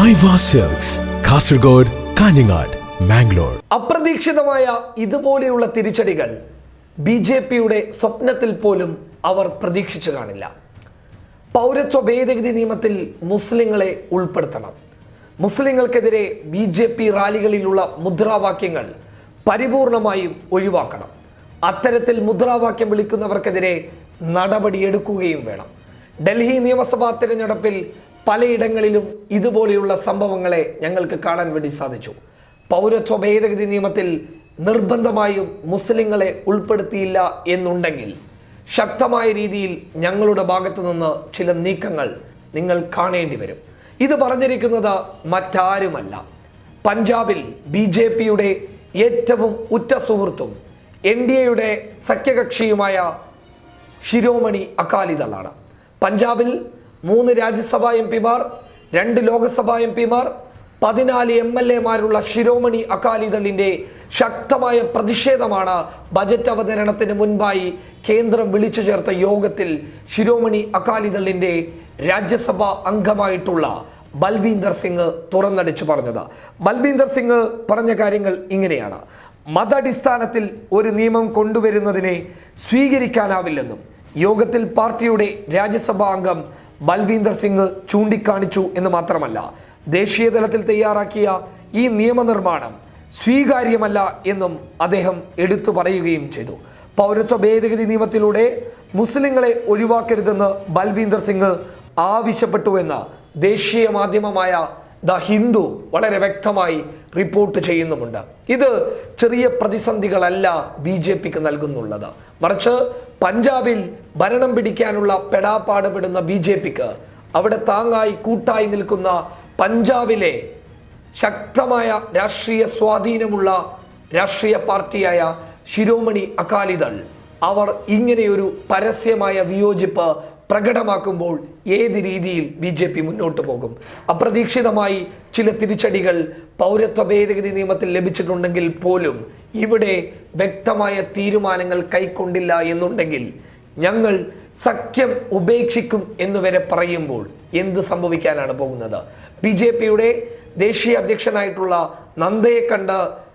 Cells Kasaragod Kanhangad Mangalore അപ്രതീക്ഷിതമായ ഇതുപോലെയുള്ള തിരിച്ചടികൾ ബി ജെ പിയുടെ സ്വപ്നത്തിൽ പോലും അവർ പ്രതീക്ഷിച്ചു കാണില്ല. പൗരത്വ ഭേദഗതി നിയമത്തിൽ മുസ്ലിങ്ങളെ ഉൾപ്പെടുത്തണം. മുസ്ലിങ്ങൾക്കെതിരെ ബി ജെ പി റാലികളിലുള്ള മുദ്രാവാക്യങ്ങൾ പരിപൂർണമായും ഒഴിവാക്കണം. അത്തരത്തിൽ മുദ്രാവാക്യം വിളിക്കുന്നവർക്കെതിരെ നടപടിയെടുക്കുകയും വേണം. ഡൽഹി നിയമസഭാ തിരഞ്ഞെടുപ്പിൽ പലയിടങ്ങളിലും ഇതുപോലെയുള്ള സംഭവങ്ങളെ ഞങ്ങൾക്ക് കാണാൻ വേണ്ടി സാധിച്ചു. പൗരത്വ ഭേദഗതി നിയമത്തിൽ നിർബന്ധമായും മുസ്ലിങ്ങളെ ഉൾപ്പെടുത്തിയില്ല എന്നുണ്ടെങ്കിൽ ശക്തമായ രീതിയിൽ ഞങ്ങളുടെ ഭാഗത്തു നിന്ന് ചില നീക്കങ്ങൾ നിങ്ങൾ കാണേണ്ടി വരും. ഇത് പറഞ്ഞിരിക്കുന്നത് മറ്റാരുമല്ല. പഞ്ചാബിൽ ബി ജെ പിയുടെ ഏറ്റവും ഉറ്റ സുഹൃത്തും എൻ ഡി എയുടെ സഖ്യകക്ഷിയുമായ ശിരോമണി അകാലിദളാണ്. പഞ്ചാബിൽ മൂന്ന് രാജ്യസഭാ എം പിമാർ രണ്ട് ലോക്സഭാ എം പിമാർ പതിനാല് എം എൽ എമാരുള്ള ശിരോമണി അകാലിദളിന്റെ ശക്തമായ പ്രതിഷേധമാണ് ബജറ്റ് അവതരണത്തിന് മുൻപായി കേന്ദ്രം വിളിച്ചു ചേർത്ത യോഗത്തിൽ ശിരോമണി അകാലിദളിന്റെ രാജ്യസഭാ അംഗമായിട്ടുള്ള ബൽവീന്ദർ സിംഗ് തുറന്നടിച്ചു പറഞ്ഞത്. ബൽവീന്ദർ സിംഗ് പറഞ്ഞ കാര്യങ്ങൾ ഇങ്ങനെയാണ്. മതാടിസ്ഥാനത്തിൽ ഒരു നിയമം കൊണ്ടുവരുന്നതിനെ സ്വീകരിക്കാനാവില്ലെന്നും യോഗത്തിൽ പാർട്ടിയുടെ രാജ്യസഭാ അംഗം ബൽവീന്ദർ സിംഗ് ചൂണ്ടിക്കാണിച്ചു എന്ന് മാത്രമല്ല ദേശീയ തലത്തിൽ തയ്യാറാക്കിയ ഈ നിയമനിർമ്മാണം സ്വീകാര്യമല്ല എന്നും അദ്ദേഹം എടുത്തു പറയുകയും ചെയ്തു. പൗരത്വ ഭേദഗതി നിയമത്തിലൂടെ മുസ്ലിങ്ങളെ ഒഴിവാക്കരുതെന്ന് ബൽവീന്ദർ സിംഗ് ആവശ്യപ്പെട്ടുവെന്ന് ദേശീയ മാധ്യമമായ ദ ഹിന്ദു വളരെ വ്യക്തമായി റിപ്പോർട്ട് ചെയ്യുന്നുമുണ്ട്. ഇത് ചെറിയ പ്രതിസന്ധികളല്ല ബി ജെ പിക്ക് നൽകുന്നുള്ളത്. മറിച്ച് പഞ്ചാബിൽ ഭരണം പിടിക്കാനുള്ള പെടാപ്പാടുപെടുന്ന ബി ജെ പിക്ക് അവിടെ താങ്ങായി കൂട്ടായി നിൽക്കുന്ന പഞ്ചാബിലെ ശക്തമായ രാഷ്ട്രീയ സ്വാധീനമുള്ള രാഷ്ട്രീയ പാർട്ടിയായ ശിരോമണി അകാലിദൾ അവർ ഇങ്ങനെയൊരു പരസ്യമായ വിയോജിപ്പ് പ്രകടമാക്കുമ്പോൾ ഏത് രീതിയിൽ ബി ജെ പി മുന്നോട്ട് പോകും? അപ്രതീക്ഷിതമായി ചില തിരിച്ചടികൾ പൗരത്വ ഭേദഗതി നിയമത്തിൽ ലഭിച്ചിട്ടുണ്ടെങ്കിൽ പോലും ഇവിടെ വ്യക്തമായ തീരുമാനങ്ങൾ കൈക്കൊണ്ടില്ല എന്നുണ്ടെങ്കിൽ ഞങ്ങൾ സഖ്യം ഉപേക്ഷിക്കും എന്ന് വരെ പറയുമ്പോൾ എന്ത് സംഭവിക്കാനാണ് പോകുന്നത്? ബി ജെ പിയുടെ ദേശീയ അധ്യക്ഷനായിട്ടുള്ള നന്ദയെ കണ്ട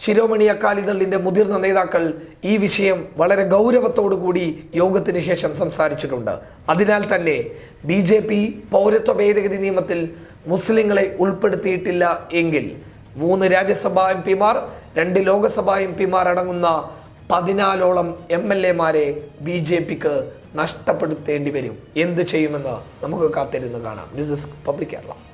ശിരോമണി അക്കാലിദളിന്റെ മുതിർന്ന നേതാക്കൾ ഈ വിഷയം വളരെ ഗൗരവത്തോടു കൂടി യോഗത്തിന് ശേഷം സംസാരിച്ചിട്ടുണ്ട്. അതിനാൽ തന്നെ ബി ജെ പി പൗരത്വ ഭേദഗതി നിയമത്തിൽ മുസ്ലിങ്ങളെ ഉൾപ്പെടുത്തിയിട്ടില്ല എങ്കിൽ മൂന്ന് രാജ്യസഭാ എം പിമാർ രണ്ട് ലോകസഭാ എം പിമാർ അടങ്ങുന്ന പതിനാലോളം എം എൽ എമാരെ ബി ജെ പിക്ക് നഷ്ടപ്പെടുത്തേണ്ടി വരും. എന്ത് ചെയ്യുമെന്ന് നമുക്ക് കാത്തിരുന്ന് കാണാം. News desk public Kerala.